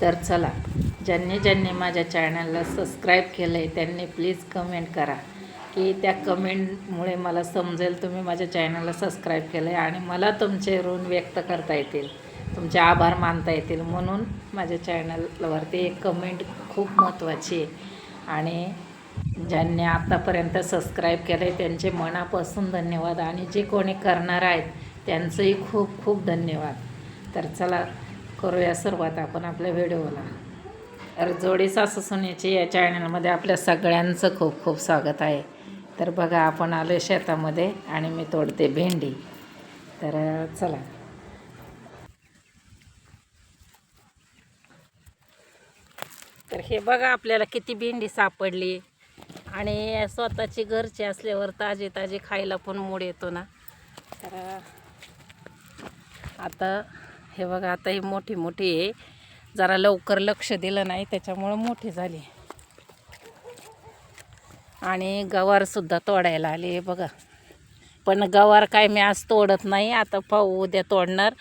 तर चला ज्यांनी ज्यांनी माझ्या चॅनलला सबस्क्राईब केलं आहे त्यांनी प्लीज कमेंट करा. की त्या कमेंटमुळे मला समजेल तुम्ही माझ्या चॅनलला सबस्क्राईब केलं आहे आणि मला तुमचे ऋण व्यक्त करता येतील तुमचे आभार मानता येतील. म्हणून माझ्या चॅनलवरती एक कमेंट खूप महत्त्वाची आहे. आणि ज्यांनी आत्तापर्यंत सबस्क्राईब केलं आहे त्यांचे मनापासून धन्यवाद. आणि जे कोणी करणार आहेत त्यांचंही खूप खूप धन्यवाद. तर चला करूया सर्वात आपण आपल्या व्हिडिओला. तर जोडी सासू सुनेची या चॅनलमध्ये आपल्या सगळ्यांचं खूप खूप स्वागत आहे. तर बघा आपण आलो आहे शेतामध्ये आणि मी तोडते भेंडी. तर चला. तर हे बघा आपल्याला किती भेंडी सापडली. आणि स्वतःची घरची असल्यावर ताजी ताजी खायला पण मूड येतो ना. तर आता हे बघा आता ही मोठी मोठी आहे. जरा लवकर लक्ष दिलं नाही त्याच्यामुळं मोठी झाली. आणि गवारसुद्धा तोडायला आली आहे बघा. पण गवार काय मी आज तोडत नाही आता पाहू उद्या तोडणार.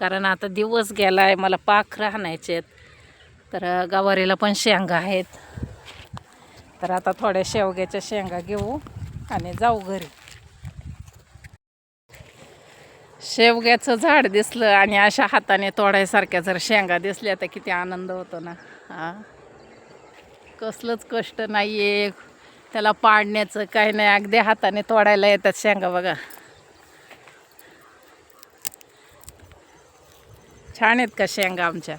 कारण आता दिवस गेला आहे मला पाख राहण्याचे आहेत. तर गवारीला पण शेंगा आहेत. तर आता थोड्या शेवग्याच्या शेंगा घेऊ आणि जाऊ घरी. शेवग्याचं झाड दिसलं आणि अशा हाताने तोडायसारख्या जर शेंगा दिसल्या तर किती आनंद होतो ना. हा. कसलंच कष्ट नाही आहे त्याला पाडण्याचं काही नाही. अगदी हाताने तोडायला येतात शेंगा बघा. छान आहेत का शेंगा आमच्या?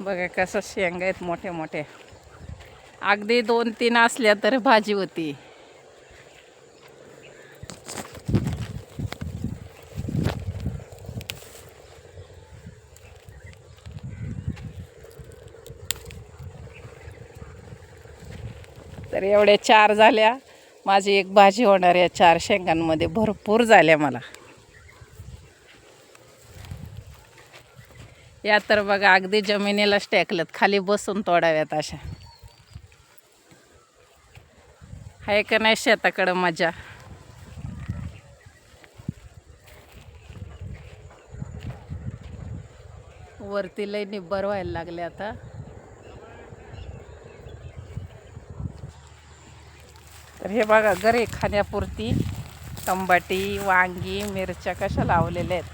बघा कसं शेंगा आहेत मोठे मोठे अगदी दोन तीन असल्या तर भाजी होती. एवढ्या चार झाल्या. माझी एक भाजी होणार या चार शेंगांमध्ये. भरपूर झाल्या मला. या तर बघा अगदी जमिनीलाच टेकल्यात खाली बसून तोडाव्यात अशा. आहे का नाही शेताकडं मजा? वरती लय निब्बर व्हायला लागले आता. तर हे बघा घरी खाण्यापुरती तंबाटी वांगी मिरच्या कशा लावलेल्या आहेत.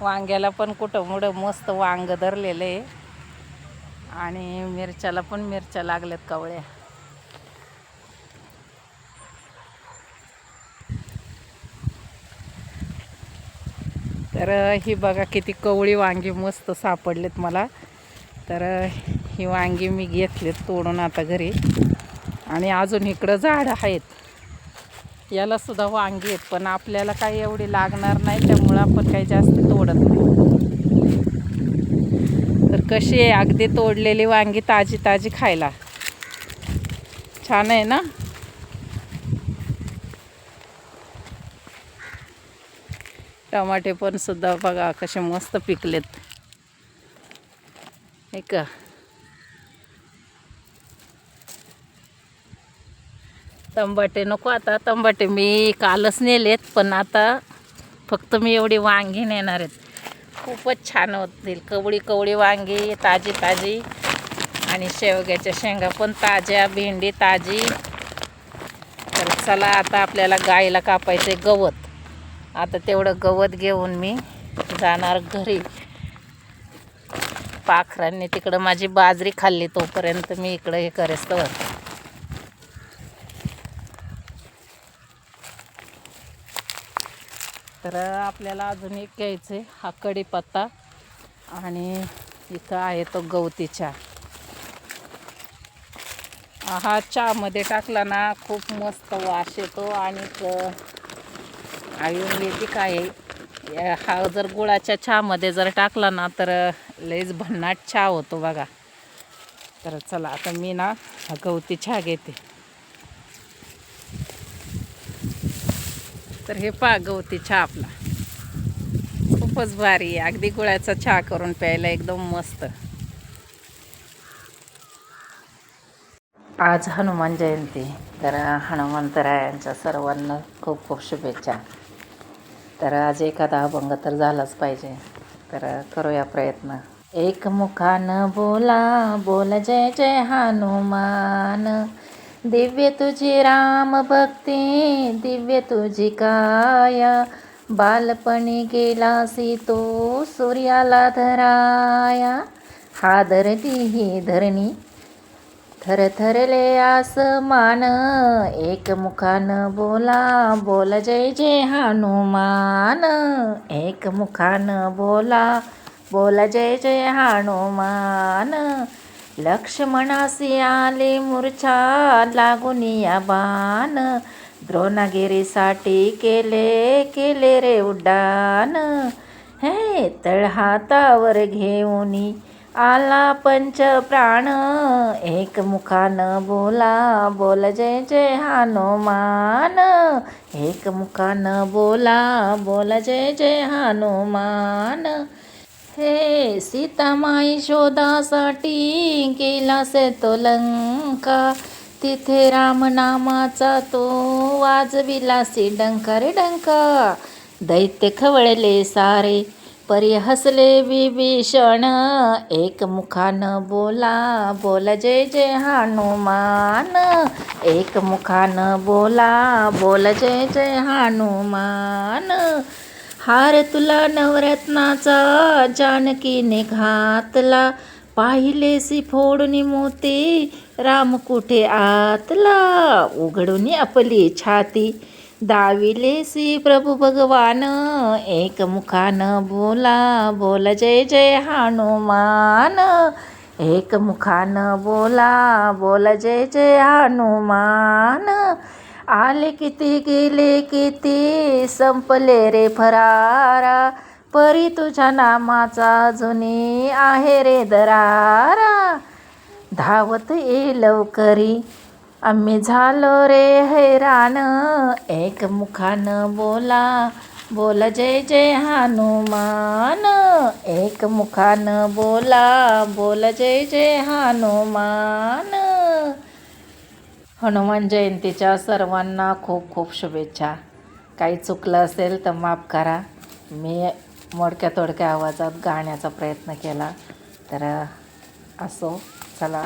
वांग्याला पण कुठं मुडं मस्त वांग धरलेलं आहे. आणि मिरच्याला पण मिरच्या लागल्यात कवळ्या. तर ही बघा किती कवळी वांगी मस्त सापडलेत मला. तर ही वांगी मी घेतले तोडून आता घरी. आणि अजून इकडं झाडं आहेत. याला सुद्धा वांगी आहेत पण आपल्याला काही एवढी लागणार नाही त्यामुळं आपण काही जास्त तोडत नाही. तर कशी आहे अगदी तोडलेली वांगी ताजी ताजी खायला? छान आहे ना? टमाटे पण सुद्धा बघा कसे मस्त पिकलेत. हे का? तंबाटे नको आता. तंबाटे मी कालच नेलेत पण आता फक्त मी एवढी वांगी नेणार आहेत. खूपच छान होतील. कवळी कवळी वांगी ताजी ताजी. आणि शेवग्याच्या शेंगा पण ताज्या भेंडी ताजी. तर चला आता आपल्याला गाईला कापायचे गवत. आता तेवढं गवत घेऊन मी जाणार घरी. पाखरांनी तिकडं माझी बाजरी खाल्ली तोपर्यंत मी इकडं हे करेस्तवर तर आपल्याला अजून एक घ्यायचं आहे हा कढीपत्ता. आणि इथं आहे तो गवती चहा. हा चहामध्ये टाकला ना खूप मस्त वास येतो आणि आयुर्वेदिक आहे. या- हा जर गुळाच्या चहामध्ये जर टाकला ना तर लईच भन्नाट चहा होतो बघा. तर चला आता मी ना हा गवती चहा घेते. तर हे पहा गवती चहा आपला खूपच भारी आहे. अगदी गुळाचा चहा करून प्यायला एकदम मस्त. आज हनुमान जयंती. तर हनुमंतरायांच्या सर्वांना खूप खूप शुभेच्छा. तर आज एखादा अभंग तर झालाच पाहिजे. तर करूया प्रयत्न. एक मुखान बोला बोल जय जय हनुमान. दिव्य तुझी राम भक्ती दिव्य तुझी काया. बालपणी गेलासी तो सूर्याला धराया. हा धरती ही धरणी थरथरले आसमान एक मुखान बोला बोल जय जय हनुमान. एक मुखान बोला बोल जय जय हनुमान. लक्ष्मणासी आले मूर्छा लागून या बाण. द्रोणागिरीसाठी केले केले रे उड्डाण. हे तळहातावर घेऊन आला पंच प्राण. एक मुखानं बोला बोल जय जय हनुमान. एक मुखानं बोला बोल जय जय हनुमान. हे सीतामाई शोधासाठी गेला से तो लंका. तिथे रामनामाचा तो वाजविलासी डंका रे डंका. दैत्य खवळले सारे परी हसले विभीषण. एक मुखानं बोला बोल जय जय हनुमान. एक मुखान बोला बोल जय जय हनुमान. हार तुला नवरत्नाचा जानकीने घातला. पाहिलेसी फोडून मोती राम कुठे आतला? उघडून आपली छाती. दाविलेसी प्रभू भगवान एक मुखानं बोला. बोल जय जय हनुमान. एक मुखानं बोला. बोल जय जय हनुमान. आले किती गेले किती? संपले रे फरारा. परी तुझ्या नामाचा जुनी आहे रे दरारा. धावत ये लवकरी. आम्ही झालो रे हैराण. एक मुखानं बोला. बोल जय जय हनुमान. एक मुखानं बोला. बोल जय जय हनुमान. हनुमान जयंतीच्या सर्वांना खूप खूप शुभेच्छा. काही चुकलं असेल तर माफ करा. मी मोडक्या तोडक्या आवाजात गाण्याचा प्रयत्न केला. तर असो चला.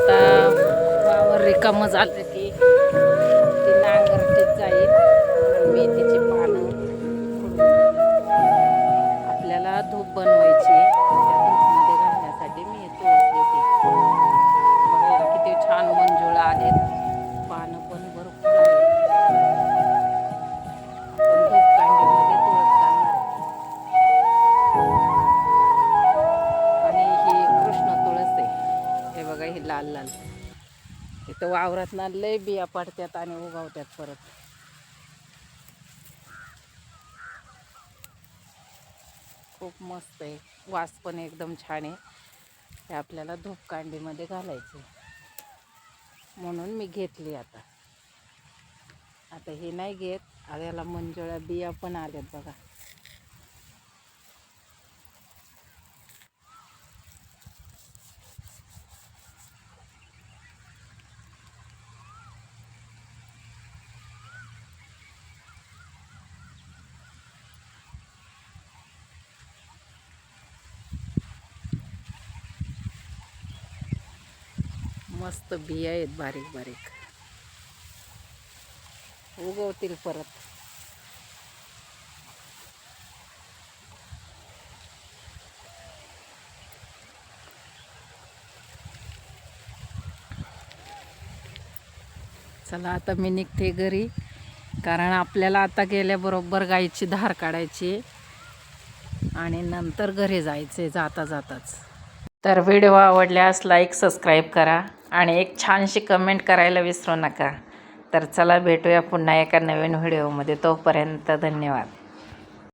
आता वावर रिकामं झालं की. वावरात ना लय बिया पडतात आणि उगवतात परत. खूप मस्त आहे. वास पण एकदम छान आहे. हे आपल्याला धूपकांडीमध्ये घालायचे म्हणून मी घेतली आता. आता हे नाही घेत. याला मंजुळा बिया पण आल्यात बघा. मस्त बिया आहेत बारीक बारीक. उगवतील परत. चला आता मी निघते घरी. कारण आपल्याला आता गेल्याबरोबर गाईची धार काढायची आणि नंतर घरी जायचे जाता जाताच. तर व्हिडिओ आवडल्यास लाईक सबस्क्राईब करा. आणि एक छानशी कमेंट करायला विसरू नका. तर चला भेटूया पुन्हा एका नवीन व्हिडिओमध्ये तोपर्यंत धन्यवाद.